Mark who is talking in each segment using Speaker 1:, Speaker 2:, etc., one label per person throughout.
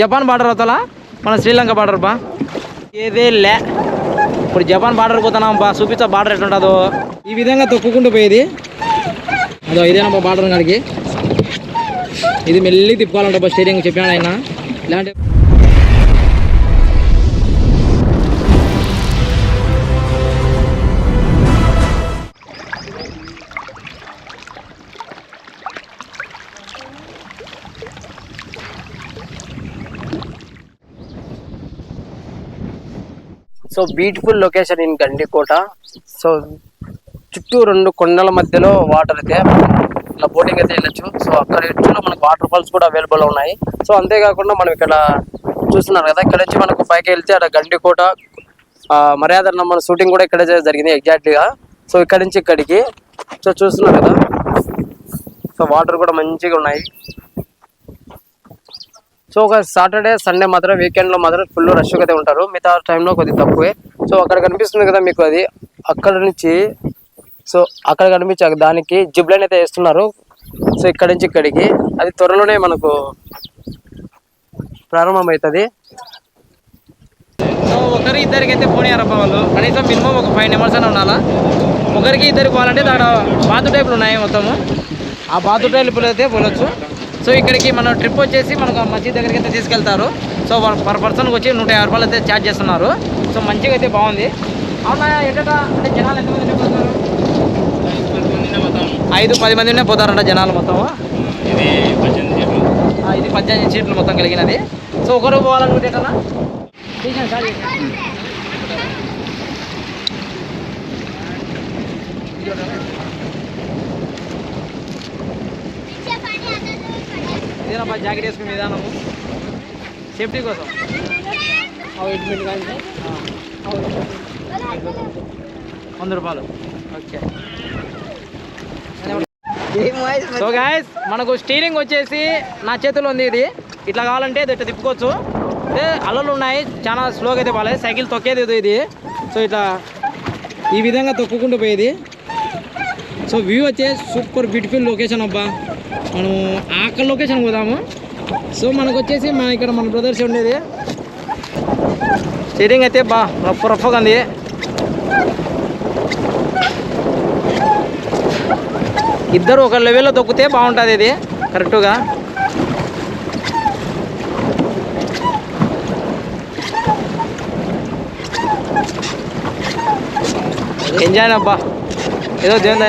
Speaker 1: Japan border అవుతాలా? మన Sri Lanka border బా. ఏదే లే. ఇప్పుడు జపాన్ బార్డర్ పోతున్నాం బా. చూపించా బార్డర్ ఎట్లుంటుందో. ఈ విధంగా తొక్కుకుంటూ పోయేది. అదో ఇదేనా బార్డర్ కాడికి. ఇది మెల్లి తిప్పుకోవాలంట బా స్టేరింగ్ చెప్పాడు ఆయన. ఇలాంటి
Speaker 2: so beautiful location in Gandikota so చుట్టూ రెండు కొండల మధ్యలో వాటర్ అయితే ఇట్లా బోటింగ్ అయితే వెళ్ళచ్చు. సో అక్కడ ఎడ్జ్లో మనకు వాటర్ ఫాల్స్ కూడా అవైలబుల్ ఉన్నాయి. సో అంతేకాకుండా మనం ఇక్కడ చూస్తున్నారు కదా ఇక్కడ నుంచి మనకు పైకి వెళ్తే అక్కడ గండికోట ఆ, మర్యాద మన షూటింగ్ కూడా ఇక్కడే జరిగింది ఎగ్జాక్ట్లీగా సో ఇక్కడ నుంచి ఇక్కడికి. సో చూస్తున్నారు కదా. సో వాటర్ కూడా మంచిగా ఉన్నాయి. సో ఒక సాటర్డే సండే మాత్రం వీకెండ్లో మాత్రం ఫుల్ రష్ అయితే ఉంటారు. మిగతా టైంలో కొద్దిగా తక్కువే. సో అక్కడ కనిపిస్తుంది కదా మీకు అది. అక్కడ నుంచి సో అక్కడ కనిపించే దానికి జిప్ లైన్ అయితే వేస్తున్నారు. సో ఇక్కడ నుంచి ఇక్కడికి. అది త్వరలోనే మనకు ప్రారంభం అవుతుంది
Speaker 1: సో ఒకరి ఇద్దరికి అయితే పోనీయారబ్బా వాళ్ళు. కనీసం మినిమం ఒక ఫైవ్ నెంబర్స్ అని ఉండాలా? ఒకరికి ఇద్దరికి పోవాలంటే దాడ బాతు టైపులు ఉన్నాయి మొత్తము. ఆ బాతు టైపులు అయితే పోలొచ్చు సో ఇక్కడికి మన ట్రిప్ వచ్చేసి మనకు ఆ మసీద్ దగ్గరికి అయితే తీసుకెళ్తారు. సో పర్ పర్సన్కి వచ్చి నూట యాభై రూపాయలు అయితే ఛార్జ్ చేస్తున్నారు. సో మంచిగా అయితే బాగుంది. అవునా ఎక్కడ? అంటే జనాలు ఎంతమంది పోతారు? ఐదు పది మందినే పోతారంట జనాలు మొత్తం. ఆ, ఇది పద్దెనిమిది సీట్లు మొత్తం కలిగినది. సో ఒకరు పోవాలనుకుంటే ఎట్లా తీసాను సార్. ఇదేనబ్బా జాకెట్ వేసుకునే విధానము. సేఫ్టీ కోసం. వంద రూపాయలు. ఓకే. సో గాయస్ మనకు స్టీరింగ్ వచ్చేసి నా చేతిలో ఉంది ఇది. ఇట్లా కావాలంటే ఇది ఇట్లా తిప్పుకోవచ్చు. అంటే అలలు ఉన్నాయి. చాలా స్లోగా అయితే బాగాలేదు సైకిల్ తొక్కేది ఇది ఇది. సో ఇట్లా ఈ విధంగా తొక్కుకుంటూ పోయేది. సో వ్యూ వచ్చే సూపర్ బ్యూటిఫుల్ లొకేషన్ అబ్బా. మనం ఆకలి లొకేషన్ పోదాము. సో మనకు వచ్చేసి మన ఇక్కడ మన బ్రదర్స్ ఉండేది. స్టీరింగ్ అయితే బా రఫ్ రఫ్గా ఉంది. ఇద్దరు ఒక లెవెల్లో తొక్కితే బాగుంటుంది ఇది కరెక్టుగా ఎంజాయ్ అబ్బా. ఏదో దేవుని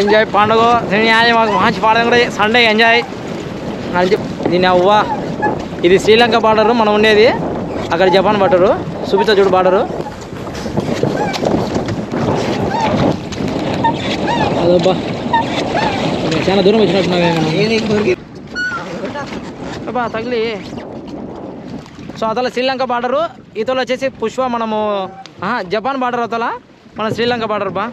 Speaker 1: ఎంజాయ్ పండుగ. మాకు మంచి పాడడం కూడా సండే ఎంజాయ్ అని దీని అవ్వ. ఇది శ్రీలంక బార్డరు మనం ఉండేది అక్కడ జపాన్ బార్డరు చూపిస్తా చూడు బార్డరు అదబ్బా. చాలా దూరం అబ్బా తగిలి. సో అతల శ్రీలంక బార్డరు ఇతలు వచ్చేసి పుష్ప మనము జపాన్ బార్డర్ అవతల మన శ్రీలంక బార్డర్ బా.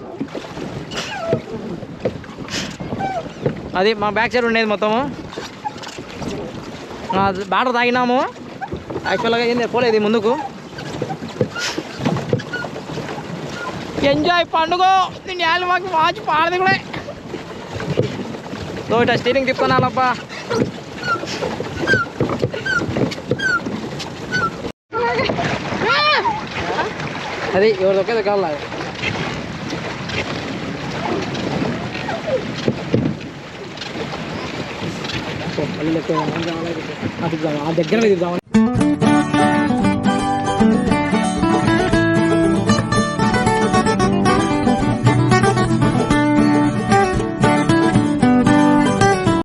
Speaker 1: అది మా బ్యాక్ సైడ్ ఉండేది మొత్తము. ఆ, బార్డర్ తాగినాము. యాక్చువల్గా ఏంది పోలేదు ముందుకు. ఎంజాయ్ పండుగ. నేను యాలు మాకు వాచ్ పాడది కూడా సో ఇట్లా స్టీరింగ్ తిప్పుకున్నానబ్బా అది ఎవరి కావాలి? కావాలి ఆ దగ్గర తిద్దాం